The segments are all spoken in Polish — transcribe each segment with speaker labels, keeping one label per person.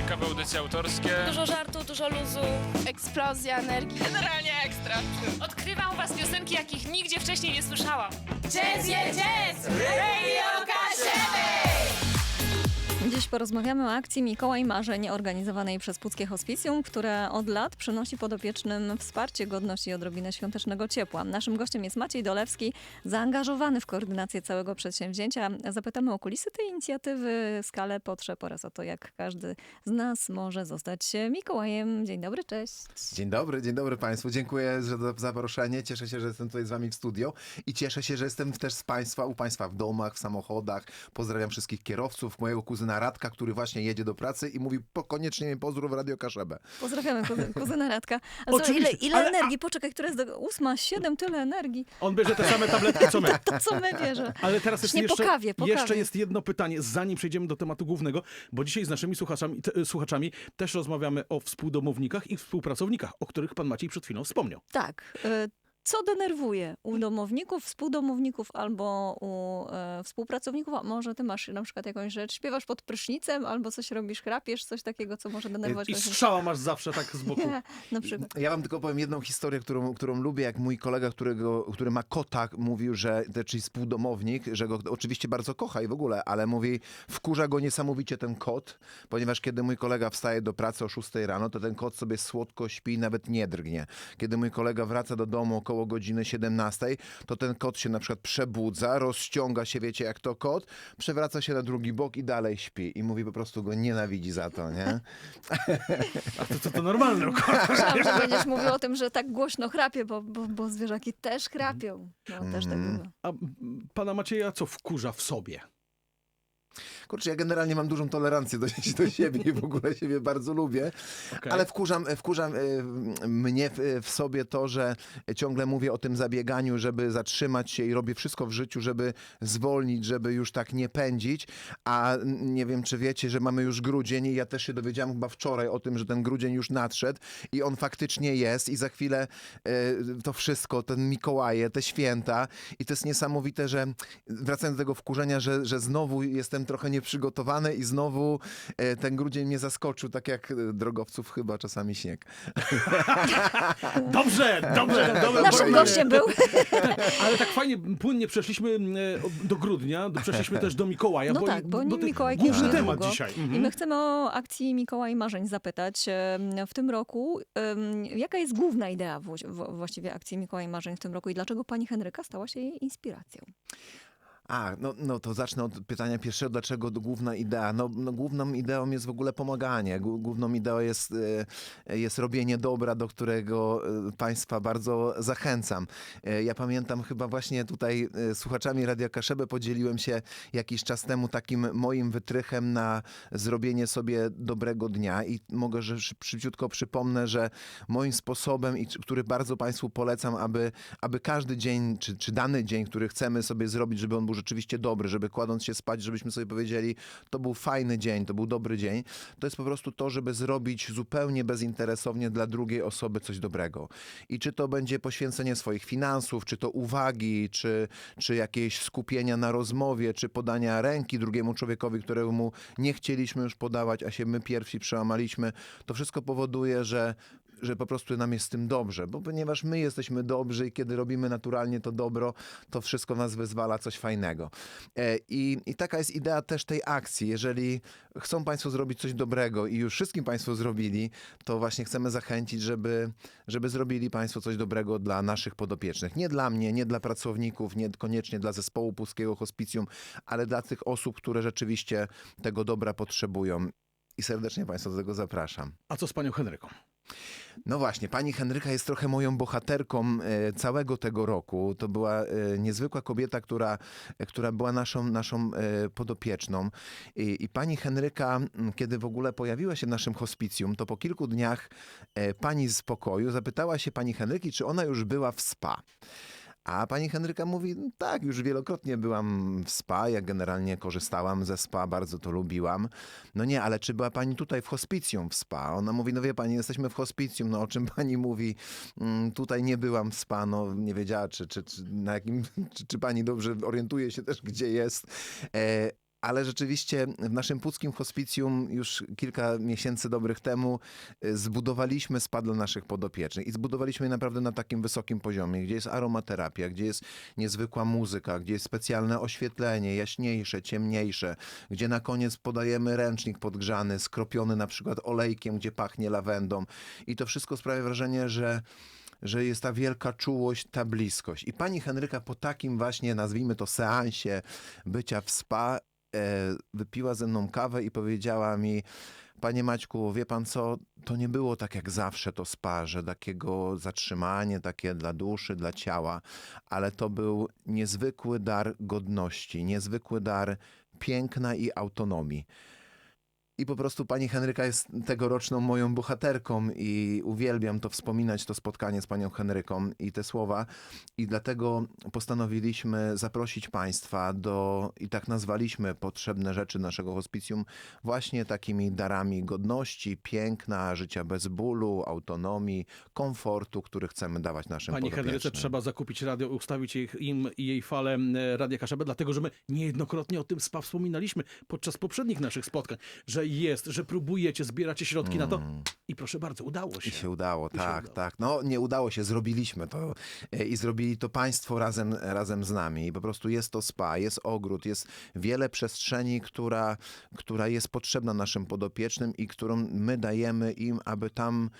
Speaker 1: ciekawe audycje autorskie.
Speaker 2: Dużo żartu, dużo luzu.
Speaker 3: Eksplozja energii.
Speaker 2: Generalnie ekstra. Odkrywam u was piosenki, jakich nigdzie wcześniej nie słyszałam.
Speaker 3: Jazz, jazz, jazz! Radio!
Speaker 4: Dziś porozmawiamy o akcji Mikołaj Marzeń organizowanej przez Puckie Hospicjum, które od lat przynosi podopiecznym wsparcie, godność i odrobinę świątecznego ciepła. Naszym gościem jest Maciej Dolewski, zaangażowany w koordynację całego przedsięwzięcia. Zapytamy o kulisy tej inicjatywy, skalę potrzeb oraz o to, jak każdy z nas może zostać Mikołajem. Dzień dobry, cześć.
Speaker 5: Dzień dobry, dzień dobry Państwu. Dziękuję za za zaproszenie. Cieszę się, że jestem tutaj z Wami w studio i cieszę się, że jestem też z Państwa, u Państwa w domach, w samochodach. Pozdrawiam wszystkich kierowców, mojego kuzyna Radka, który właśnie jedzie do pracy i mówi po, koniecznie mnie pozdrów Radio Kaszebę.
Speaker 4: Pozdrawiamy kuzy- kuzyna Radka. A co, ile, ile
Speaker 6: ale-
Speaker 4: energii? Poczekaj, która jest do ósma, siedem, tyle energii.
Speaker 6: On bierze te same tabletki co my.
Speaker 4: To co my bierze?
Speaker 6: Ale teraz jest
Speaker 4: Nie, po
Speaker 6: jeszcze,
Speaker 4: kawie, po
Speaker 6: jeszcze
Speaker 4: kawie.
Speaker 6: jest jedno pytanie, zanim przejdziemy do tematu głównego, bo dzisiaj z naszymi słuchaczami, te, słuchaczami też rozmawiamy o współdomownikach i współpracownikach, o których pan Maciej przed chwilą wspomniał.
Speaker 4: Tak. Co denerwuje u domowników, współdomowników albo u e, współpracowników? A może ty masz na przykład jakąś rzecz, śpiewasz pod prysznicem albo coś robisz, chrapiesz, coś takiego, co może denerwować
Speaker 6: I
Speaker 4: właśnie-
Speaker 6: strzała masz zawsze tak z boku.
Speaker 4: Nie, na przykład.
Speaker 5: Ja wam tylko powiem jedną historię, którą, którą lubię, jak mój kolega, którego, który ma kota, mówił, że, czyli współdomownik, że go oczywiście bardzo kocha i w ogóle, ale mówi, wkurza go niesamowicie ten kot, ponieważ kiedy mój kolega wstaje do pracy o 6 rano, to ten kot sobie słodko śpi i nawet nie drgnie. Kiedy mój kolega wraca do domu około godziny 17, to ten kot się na przykład przebudza, rozciąga się, wiecie jak to kot, przewraca się na drugi bok i dalej śpi. I mówi po prostu go nienawidzi za to, nie?
Speaker 6: A to, to, to normalne. no,
Speaker 4: Myślałam, że będziesz mówił o tym, że tak głośno chrapie, bo, bo, bo zwierzaki też chrapią. No, też tak
Speaker 5: Mm.
Speaker 4: było.
Speaker 6: A pana Macieja co wkurza w sobie?
Speaker 5: Kurczę, ja generalnie mam dużą tolerancję do, do siebie i w ogóle siebie bardzo lubię,
Speaker 6: Okej.
Speaker 5: ale wkurzam, wkurzam y, mnie w, w sobie to, że ciągle mówię o tym zabieganiu, żeby zatrzymać się i robię wszystko w życiu, żeby zwolnić, żeby już tak nie pędzić, a nie wiem, czy wiecie, że mamy już grudzień i ja też się dowiedziałem chyba wczoraj o tym, że ten grudzień już nadszedł i on faktycznie jest i za chwilę y, to wszystko, ten Mikołaje, te święta i to jest niesamowite, że wracając do tego wkurzenia, że, że znowu jestem trochę nieprzygotowany i znowu e, ten grudzień mnie zaskoczył, tak jak e, drogowców chyba czasami śnieg.
Speaker 6: Dobrze, dobrze. dobre
Speaker 4: Naszym gościem był.
Speaker 6: Ale tak fajnie, płynnie przeszliśmy e, do grudnia, przeszliśmy też do Mikołaja.
Speaker 4: No
Speaker 6: bo,
Speaker 4: tak, bo nim
Speaker 6: to
Speaker 4: Mikołajki
Speaker 6: Główny temat dzisiaj.
Speaker 4: I
Speaker 6: Mhm.
Speaker 4: my chcemy o akcji Mikołaj Marzeń zapytać. W tym roku, jaka jest główna idea właściwie akcji Mikołaj Marzeń w tym roku i dlaczego pani Henryka stała się jej inspiracją?
Speaker 5: A, no, no to zacznę od pytania pierwszego, dlaczego główna idea? No, no główną ideą jest w ogóle pomaganie. Głó- Główną ideą jest, e, jest robienie dobra, do którego e, Państwa bardzo zachęcam. E, Ja pamiętam chyba właśnie tutaj słuchaczami Radia Kaszebę podzieliłem się jakiś czas temu takim moim wytrychem na zrobienie sobie dobrego dnia i mogę, że szy- szybciutko przypomnę, że moim sposobem, i który bardzo Państwu polecam, aby, aby każdy dzień, czy, czy dany dzień, który chcemy sobie zrobić, żeby on był rzeczywiście dobry, żeby kładąc się spać, żebyśmy sobie powiedzieli, to był fajny dzień, to był dobry dzień, to jest po prostu to, żeby zrobić zupełnie bezinteresownie dla drugiej osoby coś dobrego. I czy to będzie poświęcenie swoich finansów, czy to uwagi, czy, czy jakieś skupienia na rozmowie, czy podania ręki drugiemu człowiekowi, któremu nie chcieliśmy już podawać, a się my pierwsi przełamaliśmy, to wszystko powoduje, że że po prostu nam jest z tym dobrze, bo ponieważ my jesteśmy dobrzy i kiedy robimy naturalnie to dobro, to wszystko nas wyzwala coś fajnego. E, I, I taka jest idea też tej akcji. Jeżeli chcą Państwo zrobić coś dobrego i już wszystkim Państwo zrobili, to właśnie chcemy zachęcić, żeby, żeby zrobili Państwo coś dobrego dla naszych podopiecznych. Nie dla mnie, nie dla pracowników, nie koniecznie dla zespołu Puskiego Hospicjum, ale dla tych osób, które rzeczywiście tego dobra potrzebują. I serdecznie Państwa do tego zapraszam.
Speaker 6: A co z panią Henryką?
Speaker 5: No właśnie, pani Henryka jest trochę moją bohaterką e, całego tego roku. To była e, niezwykła kobieta, która, e, która była naszą, naszą podopieczną. I, I pani Henryka, kiedy w ogóle pojawiła się w naszym hospicjum, to po kilku dniach pani z pokoju zapytała się pani Henryki, czy ona już była w spa. A pani Henryka mówi, "No tak, już wielokrotnie byłam w spa, ja generalnie korzystałam ze spa, bardzo to lubiłam. No nie, ale czy była pani tutaj w hospicjum w spa? Ona mówi, no wie pani, jesteśmy w hospicjum, no o czym pani mówi? Mm, tutaj nie byłam w spa, no nie wiedziała, czy, czy, czy, na jakim, czy, czy pani dobrze orientuje się też, gdzie jest. E, ale rzeczywiście w naszym puckim hospicjum już kilka miesięcy dobrych temu y, zbudowaliśmy spa dla naszych podopiecznych i zbudowaliśmy je naprawdę na takim wysokim poziomie, gdzie jest aromaterapia, gdzie jest niezwykła muzyka, gdzie jest specjalne oświetlenie, jaśniejsze, ciemniejsze, gdzie na koniec podajemy ręcznik podgrzany, skropiony na przykład olejkiem, gdzie pachnie lawendą i to wszystko sprawia wrażenie, że że jest ta wielka czułość, ta bliskość. I pani Henryka po takim właśnie, nazwijmy to seansie bycia w spa, wypiła ze mną kawę i powiedziała mi, panie Maćku, wie pan co, to nie było tak jak zawsze to spa, że takiego zatrzymanie takie dla duszy, dla ciała, ale to był niezwykły dar godności, niezwykły dar piękna i autonomii. I po prostu pani Henryka jest tegoroczną moją bohaterką i uwielbiam to wspominać, to spotkanie z panią Henryką i te słowa. I dlatego postanowiliśmy zaprosić państwa do, i tak nazwaliśmy potrzebne rzeczy naszego hospicjum, właśnie takimi darami godności, piękna, życia bez bólu, autonomii, komfortu, który chcemy dawać naszym
Speaker 6: Pani Henryce trzeba zakupić radio, ustawić ich, im i jej falę Radia Kaszebę, dlatego że my niejednokrotnie o tym spa wspominaliśmy podczas poprzednich naszych spotkań, że jest, że próbujecie, zbieracie środki na to i proszę bardzo, udało się.
Speaker 5: I się udało,
Speaker 6: I się
Speaker 5: tak,
Speaker 6: udało.
Speaker 5: tak. No nie udało się, zrobiliśmy to e, i zrobili to państwo razem, razem z nami. I po prostu jest to spa, jest ogród, jest wiele przestrzeni, która, która jest potrzebna naszym podopiecznym i którą my dajemy im, aby tam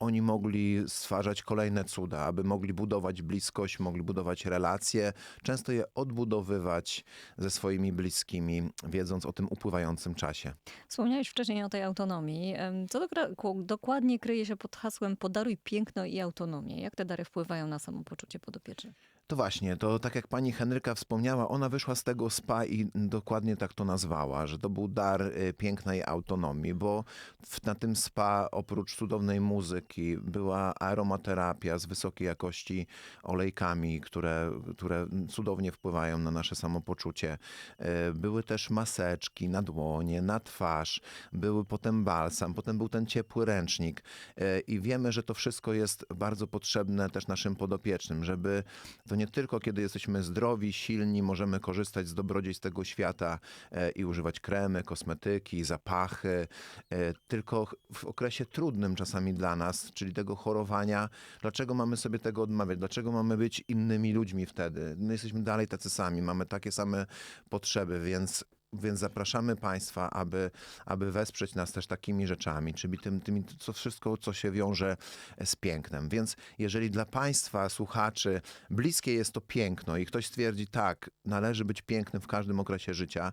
Speaker 5: oni mogli stwarzać kolejne cuda, aby mogli budować bliskość, mogli budować relacje, często je odbudowywać ze swoimi bliskimi, wiedząc o tym upływającym czasie.
Speaker 4: Wspomniałeś wcześniej o tej autonomii. Co ku- dokładnie kryje się pod hasłem podaruj piękno i autonomię? Jak te dary wpływają na samopoczucie podopiecznych?
Speaker 5: To właśnie, to tak jak pani Henryka wspomniała, ona wyszła z tego spa i dokładnie tak to nazwała, że to był dar y, pięknej autonomii, bo w, na tym spa oprócz cudownej muzyki była aromaterapia z wysokiej jakości olejkami, które, które cudownie wpływają na nasze samopoczucie. E, Były też maseczki na dłonie, na twarz, były potem balsam, potem był ten ciepły ręcznik E, i wiemy, że to wszystko jest bardzo potrzebne też naszym podopiecznym, żeby to nie tylko kiedy jesteśmy zdrowi, silni, możemy korzystać z dobrodziejstw tego świata e, i używać kremy, kosmetyki, zapachy, e, tylko w okresie trudnym czasami dla nas, czyli tego chorowania, dlaczego mamy sobie tego odmawiać? Dlaczego mamy być innymi ludźmi wtedy? My jesteśmy dalej tacy sami, mamy takie same potrzeby, więc więc zapraszamy Państwa, aby, aby wesprzeć nas też takimi rzeczami, czyli tym, tym co wszystko, co się wiąże z pięknem. Więc jeżeli dla Państwa, słuchaczy, bliskie jest to piękno i ktoś stwierdzi, tak, należy być pięknym w każdym okresie życia,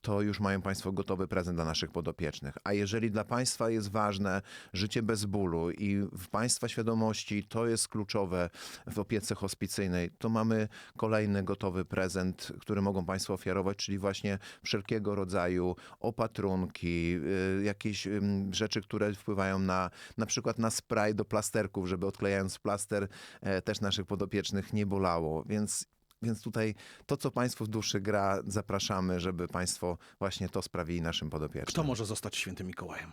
Speaker 5: to już mają Państwo gotowy prezent dla naszych podopiecznych. A jeżeli dla Państwa jest ważne życie bez bólu i w Państwa świadomości to jest kluczowe w opiece hospicyjnej, to mamy kolejny gotowy prezent, który mogą Państwo ofiarować, czyli właśnie wszelkiego rodzaju opatrunki, y, jakieś rzeczy, które wpływają na na przykład na spray do plasterków, żeby odklejając plaster e, też naszych podopiecznych nie bolało. Więc więc tutaj to, co Państwu w duszy gra, zapraszamy, żeby Państwo właśnie to sprawili naszym podopiecznym.
Speaker 6: Kto może zostać świętym Mikołajem?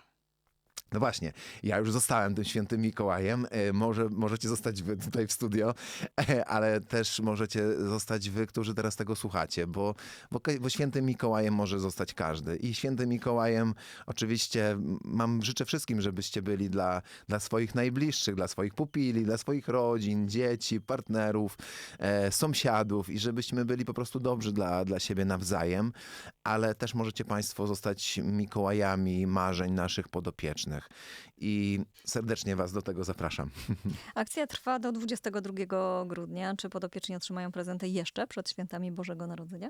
Speaker 5: No właśnie, ja już zostałem tym świętym Mikołajem. E, Może, możecie zostać wy tutaj w studio, e, ale też możecie zostać wy, którzy teraz tego słuchacie, bo, bo, bo świętym Mikołajem może zostać każdy. I świętym Mikołajem oczywiście mam, życzę wszystkim, żebyście byli dla, dla swoich najbliższych, dla swoich pupili, dla swoich rodzin, dzieci, partnerów, e, sąsiadów i żebyśmy byli po prostu dobrzy dla, dla siebie nawzajem, ale też możecie Państwo zostać Mikołajami marzeń naszych podopiecznych. I serdecznie Was do tego zapraszam.
Speaker 4: Akcja trwa do 22 grudnia. Czy podopieczni otrzymają prezenty jeszcze przed świętami Bożego Narodzenia?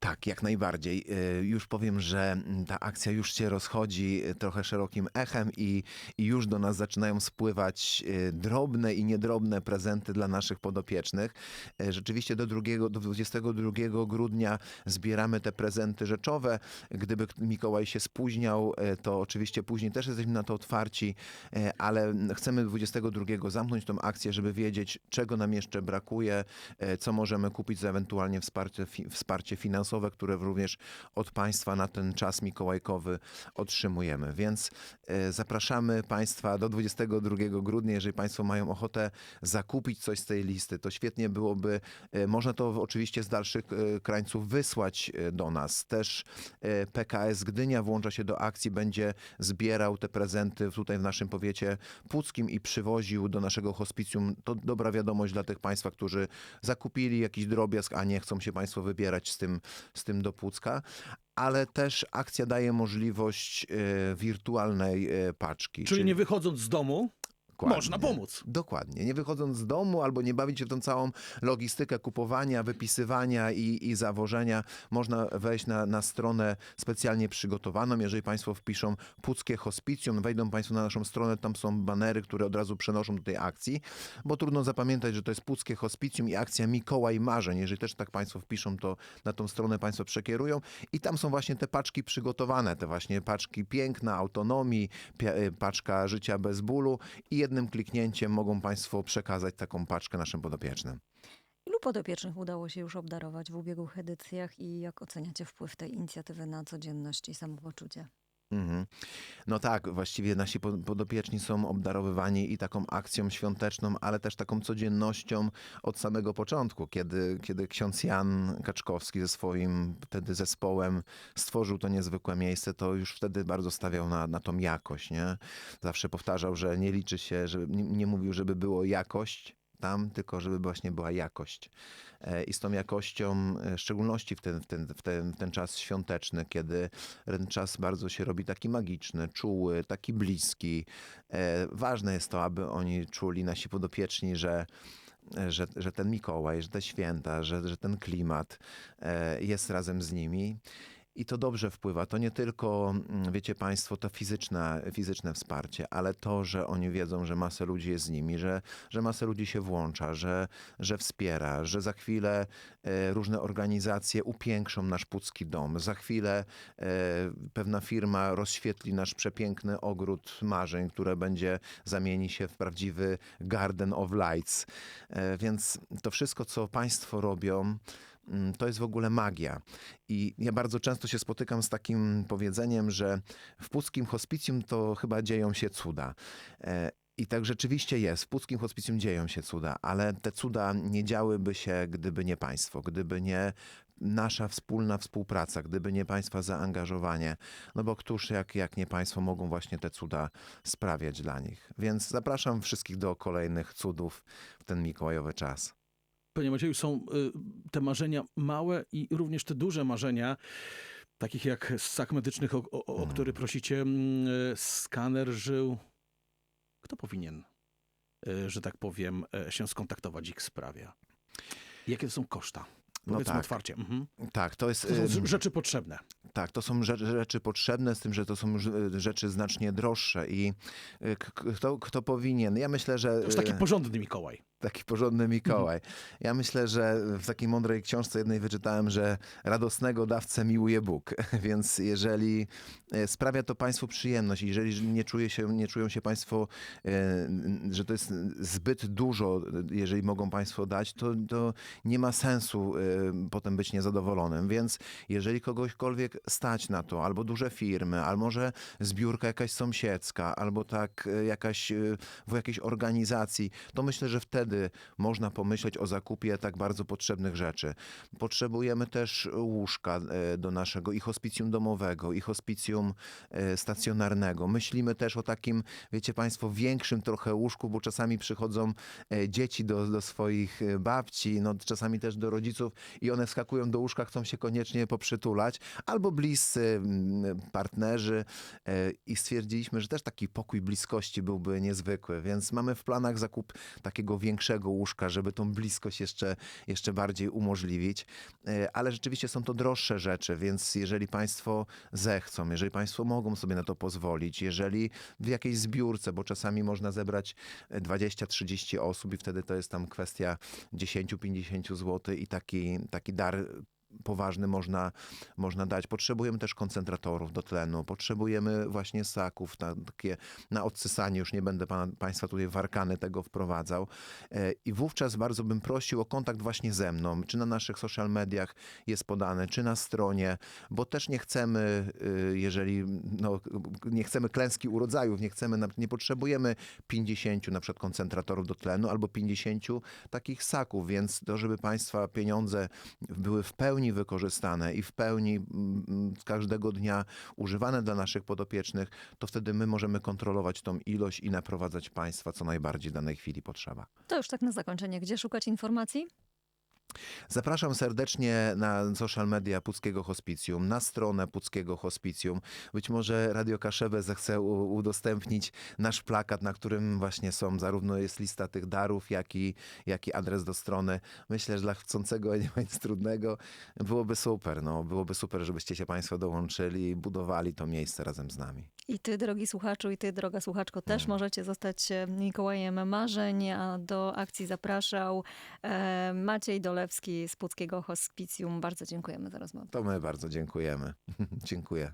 Speaker 5: Tak, jak najbardziej. Y, Już powiem, że mm, ta akcja już się rozchodzi y, trochę szerokim echem i, i już do nas zaczynają spływać y, drobne i niedrobne prezenty dla naszych podopiecznych. Rzeczywiście do, drugiego, do 22 grudnia zbieramy te prezenty rzeczowe. Gdyby Mikołaj się spóźniał, to oczywiście później też jesteśmy na to otwarci, ale chcemy 22 zamknąć tą akcję, żeby wiedzieć, czego nam jeszcze brakuje, co możemy kupić za ewentualnie wsparcie, wsparcie finansowe finansowe, które również od Państwa na ten czas mikołajkowy otrzymujemy. Więc e, zapraszamy Państwa do 22 grudnia, jeżeli Państwo mają ochotę zakupić coś z tej listy, to świetnie byłoby, e, można to oczywiście z dalszych e, krańców wysłać do nas. Też PKS Gdynia włącza się do akcji, będzie zbierał te prezenty tutaj w naszym powiecie puckim i przywoził do naszego hospicjum. To dobra wiadomość dla tych Państwa, którzy zakupili jakiś drobiazg, a nie chcą się Państwo wybierać z tym, z tym do Pucka. Ale też akcja daje możliwość e, wirtualnej e, paczki.
Speaker 6: Czyli nie wychodząc z domu,
Speaker 5: Dokładnie.
Speaker 6: można pomóc.
Speaker 5: Dokładnie. Nie wychodząc z domu albo nie bawić się w tą całą logistykę kupowania, wypisywania i, i zawożenia, można wejść na, na stronę specjalnie przygotowaną. Jeżeli Państwo wpiszą Puckie Hospicjum, wejdą Państwo na naszą stronę, tam są banery, które od razu przenoszą do tej akcji, bo trudno zapamiętać, że to jest Puckie Hospicjum i akcja Mikołaj Marzeń. Jeżeli też tak Państwo wpiszą, to na tą stronę Państwo przekierują i tam są właśnie te paczki przygotowane, te właśnie paczki piękna, autonomii, e, paczka życia bez bólu i jednym kliknięciem mogą Państwo przekazać taką paczkę naszym podopiecznym.
Speaker 4: Ilu podopiecznych udało się już obdarować w ubiegłych edycjach i jak oceniacie wpływ tej inicjatywy na codzienność i samopoczucie?
Speaker 5: Mhm. No tak, właściwie nasi po- podopieczni są obdarowywani i taką akcją świąteczną, ale też taką codziennością od samego początku, kiedy, kiedy ksiądz Jan Kaczkowski ze swoim wtedy zespołem stworzył to niezwykłe miejsce, to już wtedy bardzo stawiał na, na tą jakość, nie? Zawsze powtarzał, że nie liczy się, że nie, nie mówił, żeby było jakość tam, tylko żeby właśnie była jakość. E, I z tą jakością, e, w szczególności w ten, w, ten, w, ten, w ten czas świąteczny, kiedy ten czas bardzo się robi taki magiczny, czuły, taki bliski. E, ważne jest to, aby oni czuli, nasi podopieczni, że, że, że ten Mikołaj, że te święta, że, że ten klimat jest razem z nimi. I to dobrze wpływa. To nie tylko, mm, wiecie Państwo, to fizyczne, fizyczne wsparcie, ale to, że oni wiedzą, że masę ludzi jest z nimi, że, że masę ludzi się włącza, że, że wspiera, że za chwilę e, różne organizacje upiększą nasz pucki dom. Za chwilę e, pewna firma rozświetli nasz przepiękny ogród marzeń, które będzie zamieni się w prawdziwy Garden of Lights. E, więc to wszystko, co Państwo robią, to jest w ogóle magia. I ja bardzo często się spotykam z takim powiedzeniem, że w Puckim Hospicjum to chyba dzieją się cuda. E, I tak rzeczywiście jest. W Puckim Hospicjum dzieją się cuda, ale te cuda nie działyby się, gdyby nie państwo, gdyby nie nasza wspólna współpraca, gdyby nie państwa zaangażowanie. No bo któż jak, jak nie państwo mogą właśnie te cuda sprawiać dla nich. Więc zapraszam wszystkich do kolejnych cudów w ten mikołajowy czas.
Speaker 6: Panie Macieju, są y, te marzenia małe i również te duże marzenia, takich jak ssak medycznych, o, o, o który prosicie, mm, y, skaner żył. Kto powinien, y, że tak powiem, się skontaktować ich sprawia? Jakie to są koszta?
Speaker 5: No tak.
Speaker 6: otwarcie. Mhm.
Speaker 5: Tak, to jest...
Speaker 6: To są rzeczy potrzebne.
Speaker 5: Tak, to są rzeczy, rzeczy potrzebne, z tym, że to są rzeczy znacznie droższe i kto, kto powinien? Ja myślę, że...
Speaker 6: To już taki porządny Mikołaj.
Speaker 5: Taki porządny Mikołaj. Ja myślę, że w takiej mądrej książce jednej wyczytałem, że radosnego dawcę miłuje Bóg. Więc jeżeli e, sprawia to Państwu przyjemność, jeżeli nie, czuje się, nie czują się Państwo, e, że to jest zbyt dużo, jeżeli mogą Państwo dać, to, to nie ma sensu e, potem być niezadowolonym. Więc jeżeli kogośkolwiek stać na to, albo duże firmy, albo może zbiórka jakaś sąsiedzka, albo tak jakaś w jakiejś organizacji, to myślę, że wtedy można pomyśleć o zakupie tak bardzo potrzebnych rzeczy. Potrzebujemy też łóżka e, do naszego i hospicjum domowego, i hospicjum e, stacjonarnego. Myślimy też o takim, wiecie Państwo, większym trochę łóżku, bo czasami przychodzą e, dzieci do, do swoich babci, no czasami też do rodziców i one wskakują do łóżka, chcą się koniecznie poprzytulać, albo bliscy mm, partnerzy i stwierdziliśmy, że też taki pokój bliskości byłby niezwykły, więc mamy w planach zakup takiego większego łóżka, żeby tą bliskość jeszcze, jeszcze bardziej umożliwić, E, ale rzeczywiście są to droższe rzeczy, więc jeżeli Państwo zechcą, jeżeli Państwo mogą sobie na to pozwolić, jeżeli w jakiejś zbiórce, bo czasami można zebrać e, 20-30 osób i wtedy to jest tam kwestia 10-50 zł i taki, taki dar poważny można, można dać. Potrzebujemy też koncentratorów do tlenu, potrzebujemy właśnie ssaków, na, takie na odsysanie, już nie będę pana, Państwa tutaj w arkany tego wprowadzał. E, I wówczas bardzo bym prosił o kontakt właśnie ze mną, czy na naszych social mediach jest podane, czy na stronie, bo też nie chcemy, y, jeżeli no, nie chcemy klęski urodzajów, nie chcemy, nie potrzebujemy 50 na przykład koncentratorów do tlenu albo 50 takich ssaków, więc to, żeby Państwa pieniądze były w pełni wykorzystane i w pełni mm, z każdego dnia używane dla naszych podopiecznych, to wtedy my możemy kontrolować tą ilość i naprowadzać Państwa, co najbardziej w danej chwili potrzeba.
Speaker 4: To już tak na zakończenie. Gdzie szukać informacji?
Speaker 5: Zapraszam serdecznie na social media Puckiego Hospicjum, na stronę Puckiego Hospicjum. Być może Radio Kaszebę zechce udostępnić nasz plakat, na którym właśnie są, zarówno jest lista tych darów, jak i, jak i adres do strony. Myślę, że dla chcącego nie ma nic trudnego. Byłoby super, no. Byłoby super, żebyście się Państwo dołączyli i budowali to miejsce razem z nami.
Speaker 4: I ty, drogi słuchaczu, i ty, droga słuchaczko, też możecie zostać e, Mikołajem Marzeń, a do akcji zapraszał e, Maciej Dolewski z Puckiego Hospicjum. Bardzo dziękujemy za rozmowę.
Speaker 5: To my bardzo dziękujemy. Dziękuję.